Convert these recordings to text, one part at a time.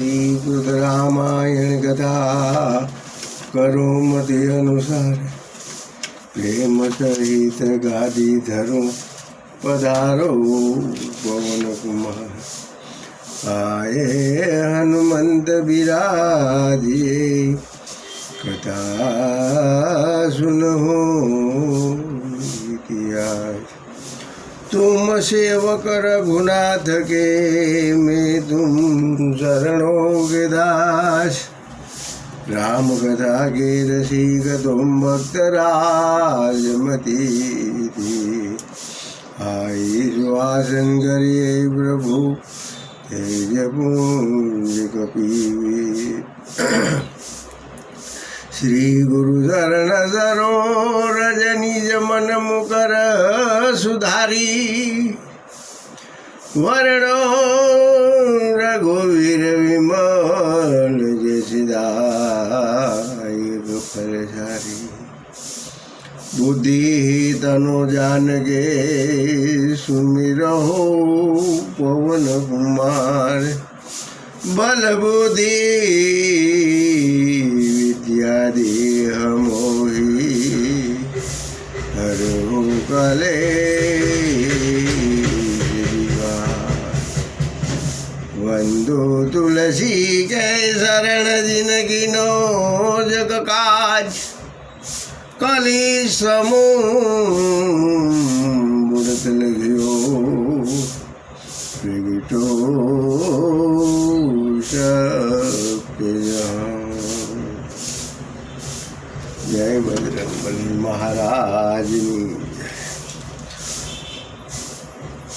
શ્રીકૃત રામાયણ કથા કરો મતે અનુસાર પ્રેમ સહિત ગાદી ધરો પધારો પવન કુમાર આયે હનુમંત બિરાજીએ કથા સુનહો तुम सेवक रघुनाथ के मैं तुम शरणों के दास राम कथा के रसिक तुम भक्त राजमती आई सुहासन करिए प्रभु तेज पुंज कपीवे श्री गुरु शरण सरो रजनी जमन मुकर સુધારી. વર્ણો રઘુવીર વિમલ જે સિદાય ફલ સારી બુદ્ધિ તનો જાનગે સુમિરહો પવન કુમાર. બલ બુદ્ધિ વિદ્યા હરો કલે વંદો તુલસી કે શરણ જિંદગીનો જગ કાજ કલી રત્ન મહારાજની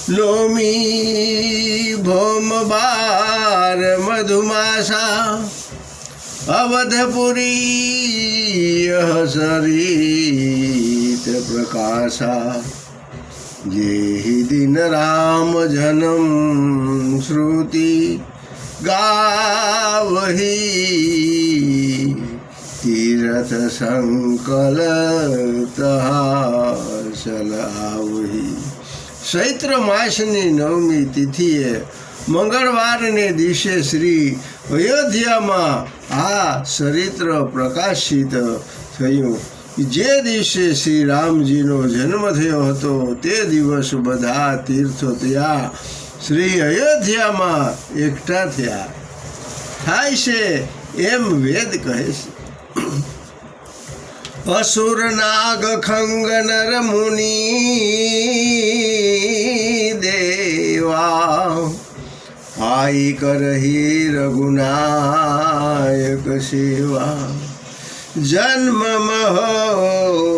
નોમી ભોમ બાર મધુમાસા અવધપુરી હસરીત પ્રકાશા જે દિન રામ જનમ શ્રુતિ ગાવહી तीरथ संकल સલાવહી ચૈત્ર માસની નવમી તિથિએ મંગળવારને દિવસે શ્રી અયોધ્યામાં આ ચરિત્ર પ્રકાશિત થયું જે દિવસે શ્રી રામજીનો જન્મ થયો હતો તે દિવસ બધા તીર્થો ત્યાં શ્રી અયોધ્યામાં એકઠા થયા થાય છે એમ વેદ કહે છે અસુર નાગ ખંગ નર મુનિ દેવા આઈ કરહી રઘુનાયક સેવા જન્મ મહોત્સવ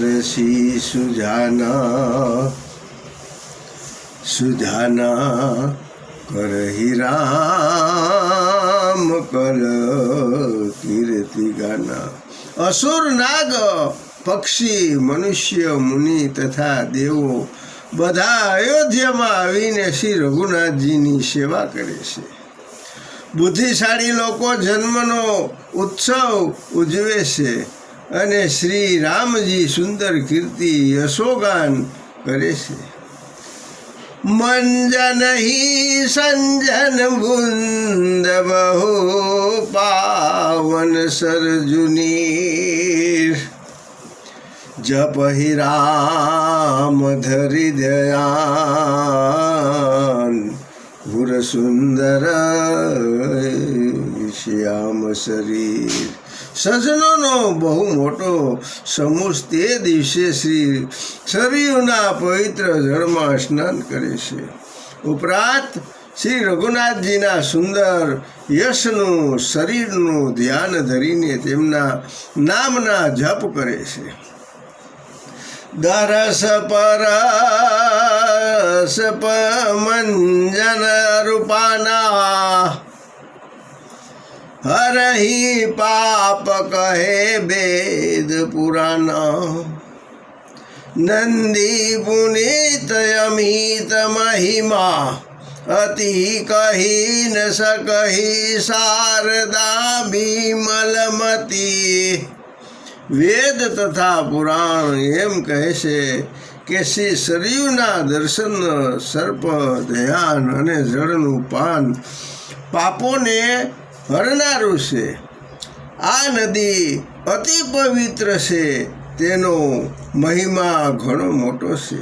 રસી સુજાના સુજાના કરહી રામ કર કીર્તિ ગાના અસુર નાગ, પક્ષી, મનુષ્ય, મુનિ તથા દેવો બધા અયોધ્યામાં આવીને શ્રી રઘુનાથજીની સેવા કરે છે. બુદ્ધિશાળી લોકો જન્મનો ઉત્સવ ઉજવે છે અને શ્રી રામજી સુંદર કીર્તિ યશોગાન કરે છે. મંજન હિ સંજન બુંદ બહુ પાવન સરજુની જપ હિ રામ ધરી દયાન. સુંદર શ્યામ શરીર. સજનોનો બહુ મોટો સમૂહ તે દિવસે શ્રી સરયુના પવિત્ર જળમાં સ્નાન કરે છે. ઉપરાંત શ્રી રઘુનાથજીના સુંદર યશનું શરીરનું ધ્યાન ધરીને તેમના નામના જપ કરે છે. દરસ પરસ મંજન રૂપાના હરહી પાપ કહે વેદ પુરાણ નંદી પુનિત અમિત મહિમા અતિ કહી ન શકહી શારદા વિમલમતી વેદ તથા પુરાણ એમ કહે છે કે શ્રી સરયુના દર્શન સર્પ ધ્યાન અને જળનું પાન પાપોને હરનારું છે. આ નદી અતિ પવિત્ર છે. તેનો મહિમા ઘણો મોટો છે.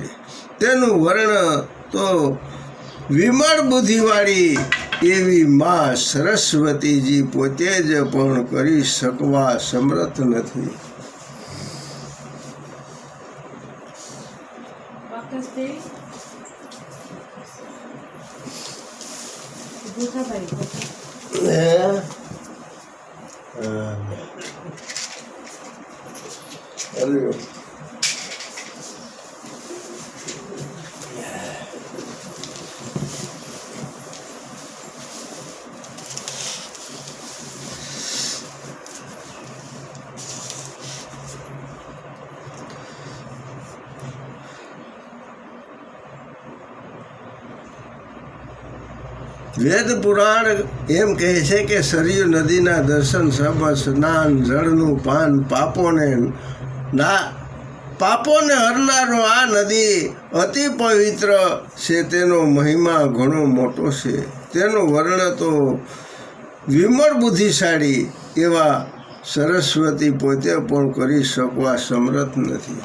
તેનું વર્ણ તો વિમળ બુદ્ધિવાળી એવી માં સરસ્વતીજી પોતે જ પણ કરી શકવા સમર્થ નથી. વાકસ 네. 음. 아유. વેદ પુરાણ એમ કહે છે કે સરયુ નદીના દર્શન સબ સ્નાન, જળનું પાન, પાપોને ના, પાપોને હરનારો આ નદી અતિ પવિત્ર છે, તેનો મહિમા ઘણો મોટો છે. તેનું વર્ણ તો વિમળ બુદ્ધિશાળી એવા સરસ્વતી પોતે પણ કરી શકવા સમર્થ નથી.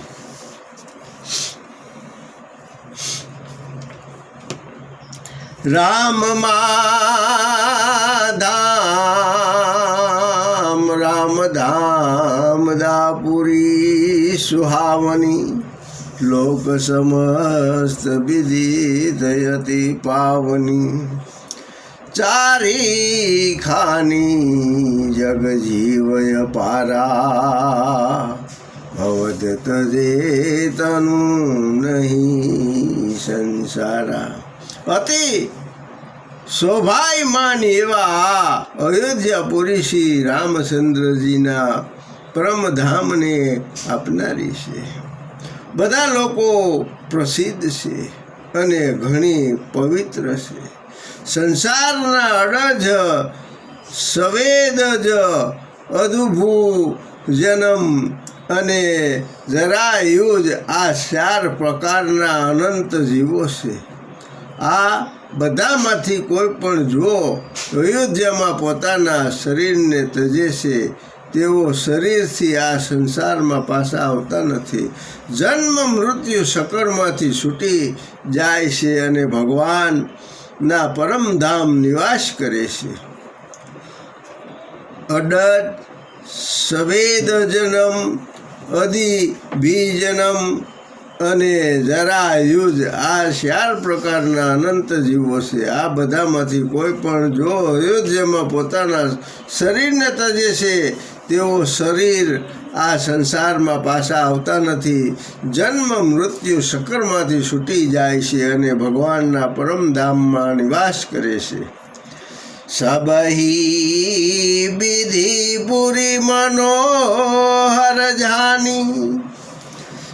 રામમાં ધામ રામ ધામ દાપુરી સુહાવની. લોક સમસ્ત વિદિતયતિ પાવની. ચારી ખાની જગ જીવય પારા. ભવત તજે તનુ નહીં સંસારા. અતિ શોભાયમાન એવા અયોધ્યાપુરી શ્રી રામચંદ્રજીના પરમધામને આપનારી છે. બધા લોકો પ્રસિદ્ધ છે અને ઘણી પવિત્ર છે. સંસારના અડજ સવેદ જ અદભુ જન્મ અને જરાયુજ આ ચાર પ્રકારના અનંત જીવો છે. આ બધામાંથી કોઈ પણ જો અયોધ્યામાં પોતાના શરીરને તજે છે તેઓ શરીરથી આ સંસારમાં પાછા આવતા નથી. જન્મ મૃત્યુ સકળમાંથી છૂટી જાય છે અને ભગવાનના પરમધામ નિવાસ કરે છે. અડદ સવેદ જન્મ અધિ બીજનમ અને જરા યુજ આ ચાર પ્રકારના અનંત જીવો છે. આ બધામાંથી કોઈ પણ જો અયોધ્યામાં પોતાના શરીરને તજે છે, તેઓ શરીર આ સંસારમાં પાછા આવતા નથી. જન્મ, મૃત્યુ, શકરમાંથી છૂટી જાય છે અને ભગવાનના પરમધામમાં નિવાસ કરે છે. સબહી વિધિ પુરી મનોહર જાની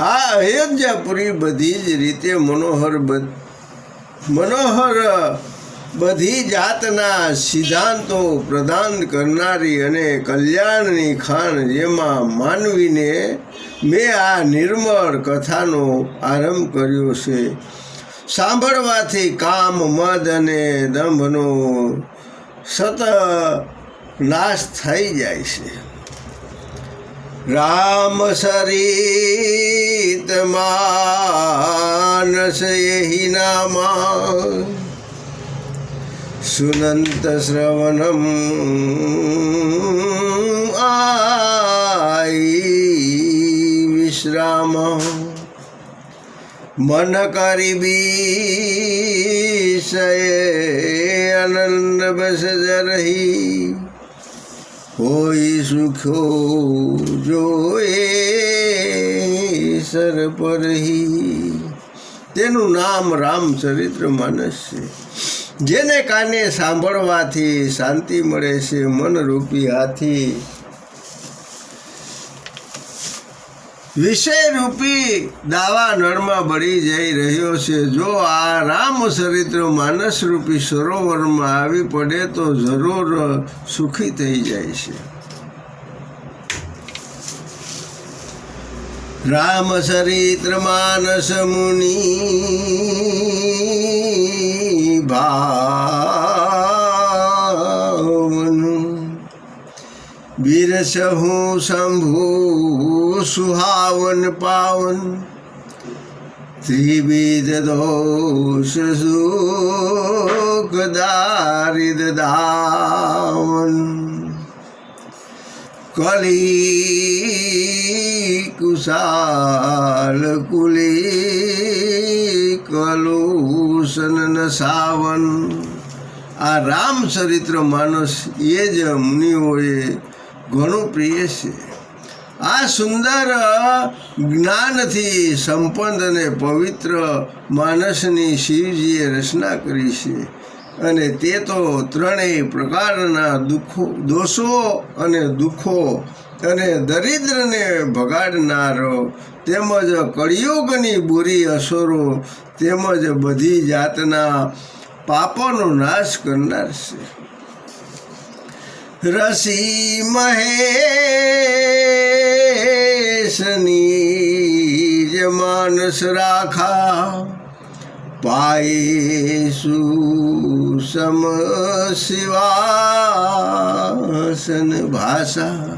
આ અયોધ્યાપુરી બધી જ રીતે મનોહર મનોહર બધી જાતના સિદ્ધાંતો પ્રદાન કરનારી અને કલ્યાણની ખાણ જેમાં માનવીને મેં આ નિર્મળ કથાનો આરંભ કર્યો છે. સાંભળવાથી કામ, મદ અને દંભનો સત નાશ થઈ જાય છે. રામ સરિત માનસ યહી નામા સુનંત શ્રવણમ આઈ વિશ્રામ. મન કરી બીસય અનંદ બસ રહી કોઈ સુખ્યો જોએ સર પર તેનું નામ રામચરિત્ર માનસ છે. જેને કાને સાંભળવાથી શાંતિ મળે છે મનરૂપી હાથી. વિષયરૂપી દાવા નળમાં બળી જઈ રહ્યો છે. જો આ રામ ચરિત્ર માનસરૂપી સરોવરમાં આવી પડે તો જરૂર સુખી થઈ જાય છે. રામ ચરિત્ર માનસ મુનિ ભાવનું બિરસહું શંભુ સુહાવન પાવન ત્રિવિધ દોષ સુખ દારિદ દાવન કલી કુશાલ કુલી કલુષન સાવન આ રામ ચરિત્ર માનસ એ જ મુનિઓએ ઘણું પ્રિય છે આ સુંદર જ્ઞાનથી સંપન્ન અને પવિત્ર માનસની શિવજીએ રચના કરી છે. અને તે તો ત્રણેય પ્રકારના દુઃખો, દોષો અને દુઃખો અને દરિદ્રને ભગાડનારો, તેમજ કળિયુગની બુરી અસરો, તેમજ બધી જાતના પાપોનો નાશ કરનાર છે. રસી મહેશની જ માનસ રાખા પાયે સમ શિવાસન ભાષા.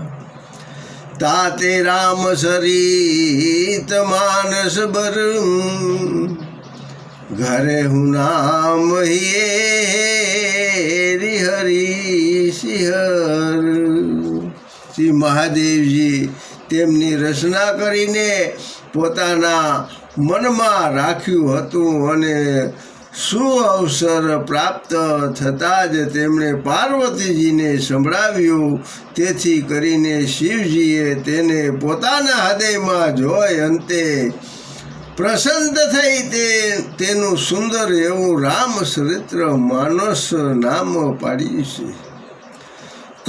તાતે રામ સરીત માનસ બર ઘરે હું નામ હિયે હરી સિંહર શ્રી મહાદેવજી તેમની રચના કરીને પોતાના મનમાં રાખ્યું હતું અને શું અવસર પ્રાપ્ત થતાં જ તેમણે પાર્વતીજીને સંભળાવ્યું. તેથી કરીને શિવજીએ તેને પોતાના હૃદયમાં જોઈ અંતે પ્રસન્ન થઈ તે, તેનું સુંદર એવું રામચરિત્ર માનસ નામ પાડ્યું છે.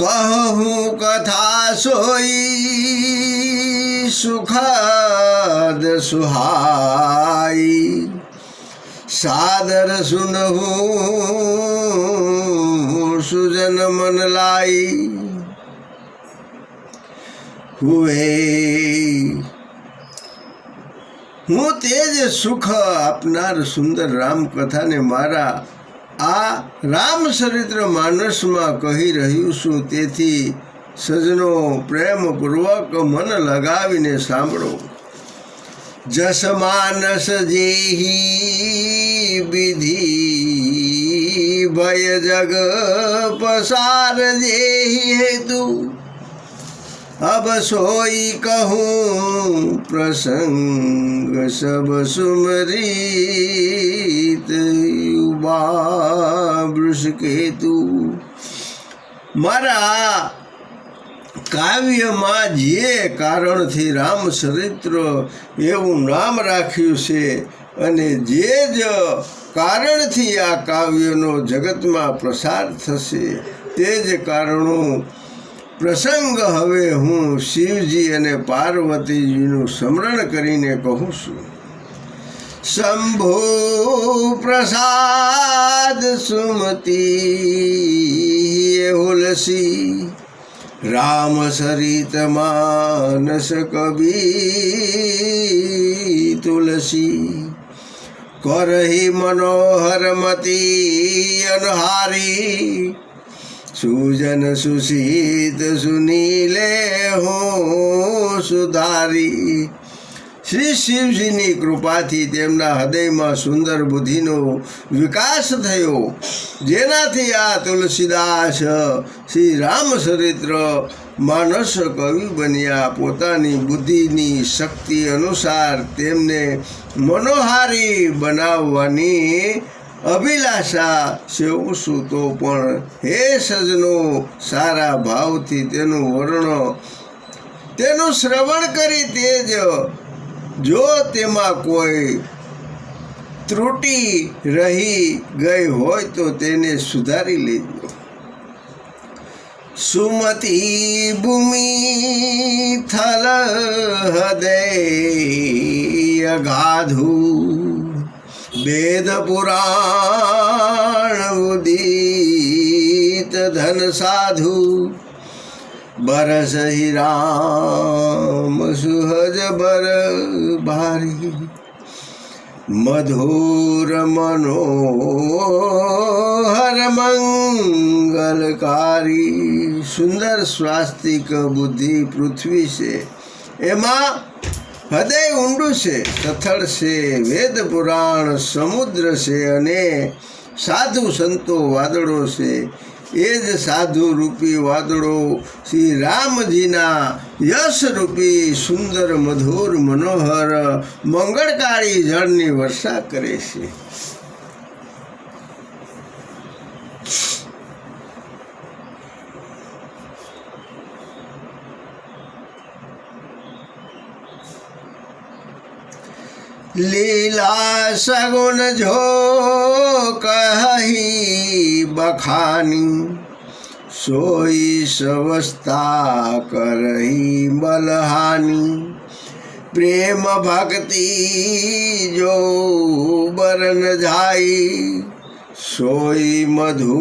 કહું કથા સોઈ સુખદ સુહાઈ સાદર સુનહું સુજન મન લાઈ હુએ હું તે જ સુખ આપનાર સુંદર રામકથાને મારા આ રામચરિત્ર માનસમાં કહી રહ્યું છું તેથી સજનો પ્રેમપૂર્વક મન લગાવીને સાંભળો જસ માનસ જેહી વિધિ ભય જગ પસાર જેહી હેતુ अब सोई कहूँ प्रसंग सब सुमरीत વૃષકેતુ મારા કાવ્યમાં જે કારણથી રામચરિત્ર એવું નામ રાખ્યું છે અને જે જ કારણથી આ કાવ્યનો જગતમાં પ્રસાર થશે, તે જ કારણો પ્રસંગ હવે હું શિવજી અને પાર્વતીજીનું સ્મરણ કરીને કહું છું. શંભો પ્રસાદ સુમતી હુલસી રામ સરિત માનસ કબી તુલસી કરહી મનોહર મતી અનહારી સુજન સુશીત સુનીલે હો સુધારી શ્રી શિવજીની કૃપાથી તેમના હૃદયમાં સુંદર બુદ્ધિનો વિકાસ થયો. જેનાથી આ તુલસીદાસ શ્રી રામચરિત્ર માનસ કવિ બન્યા. પોતાની બુદ્ધિની શક્તિ અનુસાર તેમને મનોહારી બનાવવાની અભિલાષા સેવું સૂતો પણ હે સજનો, સારા ભાવથી તેનું વર્ણ તેનું શ્રવણ કરી તે જ જો તેમાં કોઈ ત્રુટી રહી ગઈ હોય તો તેને સુધારી લેજો. સુમતી ભૂમિ થલ હૃદય અગાધુ વેદ પુરાણ ઉદિત ધન સાધુ. બરસ હિ રામ, સુહજ બર. ભારી મધુર મનોહર मंगलकारी સુંદર સ્વાસ્તિક બુદ્ધિ પૃથ્વી છે. એમાં હૃદય ઊંડું છે કથળ છે, વેદ પુરાણ સમુદ્ર છે અને સાધુ સંતો વાદળો છે. એ જ સાધુ રૂપી વાદળો શ્રી રામજીના યશ રૂપી સુંદર મધુર મનોહર મંગળકારી જળની વર્ષા કરે છે. લીલા સગુન જો કહી બખાની, સોઈ સવસ્તા કરહી બલહાની. પ્રેમ ભક્તિ જો બરન જાય, સોઈ મધુસ્તમ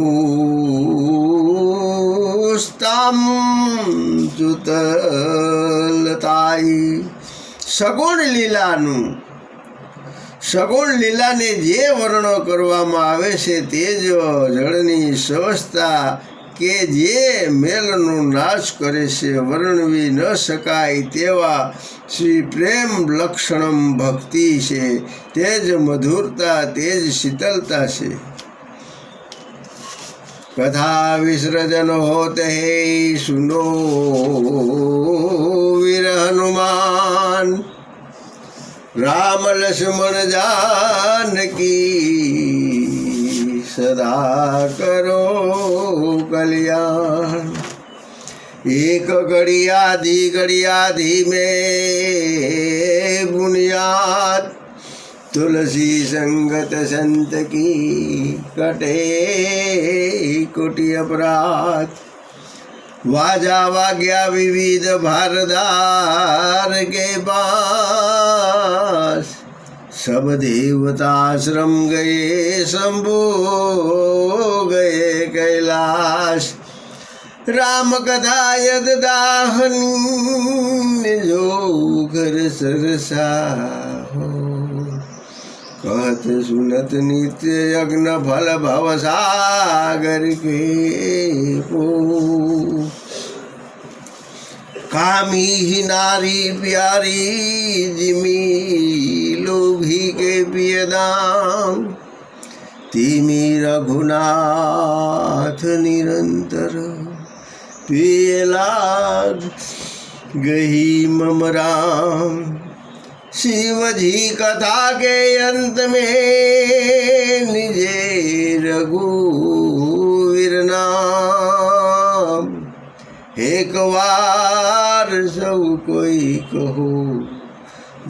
ચુતલતાઈ સગુણ લીલાનું સગુણ લીલાને જે વર્ણો કરવામાં આવે છે તે જ જળની સ્વસ્થતા કે જે મેલનો નાશ કરે છે, વર્ણવી ન શકાય તેવા શ્રી પ્રેમ લક્ષણમ ભક્તિ છે. તે જ મધુરતા તે જ શીતલતા છે. કથા વિસર્જન હોત હે સુનો વીર હનુમાન રામ લક્ષ્મણ જાનકી સદા કરો કલ્યાણ. એક ઘડિયાધી ઘડિયા ધીમે બુનિયાદ, તુલસી સંગત સંત કી કટે કોટી અપરાધ. વાજા વાગ્યા વિવિધ ભારદાર કે બાસ. સબ દેવતાશ્રમ ગયે, શંભો ગયે કૈલાશ રામ કદાયદ દાહન જો ઘર સરસા હો. कहत सुनत नित्य यज्ञ फल भव सागर के पो कामी ही नारी प्यारी जिमी लोभी के पियदाम तिमी रघुनाथ निरंतर पियला गही मम राम शिव जी कथा के अंत में निजे रघुवीर नाम एक बार सब कोई कहो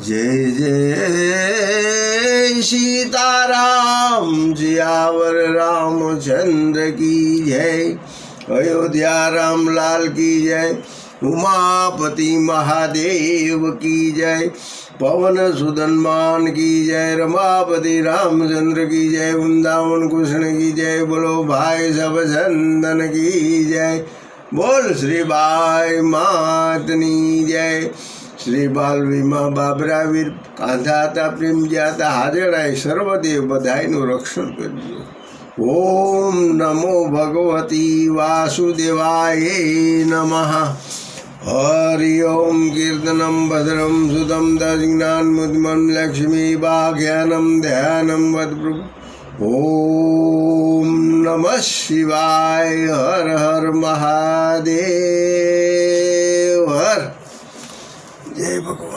जय जय सीताराम जियावर रामचंद्र की जय अयोध्या राम लाल की जय उमापति महादेव की जय પવન સુદનમાન કી જય, રમાપતિ રામચંદ્ર કી જય, વૃંદાવન કૃષ્ણ કી જય, બોલો ભાઈ સબ ચંદન કી જય, બોલ શ્રી બાઈ માતની જય. શ્રી બાલ વીમા બાબરા બાબરાવીર કાંધા હતા પ્રેમ હતા હાજરાય સર્વદેવ બધાયનું રક્ષણ કરજો. ઓમ નમો ભગવતી વાસુદેવાય નમઃ. हरि ओं कीर्तनं भद्रं सुतं दज्ञान्मुद्मं लक्ष्मीबाघ्यानं ध्यानं वद्प्रभु ॐ नमः शिवाय हर हर महादेव हर जय भगवान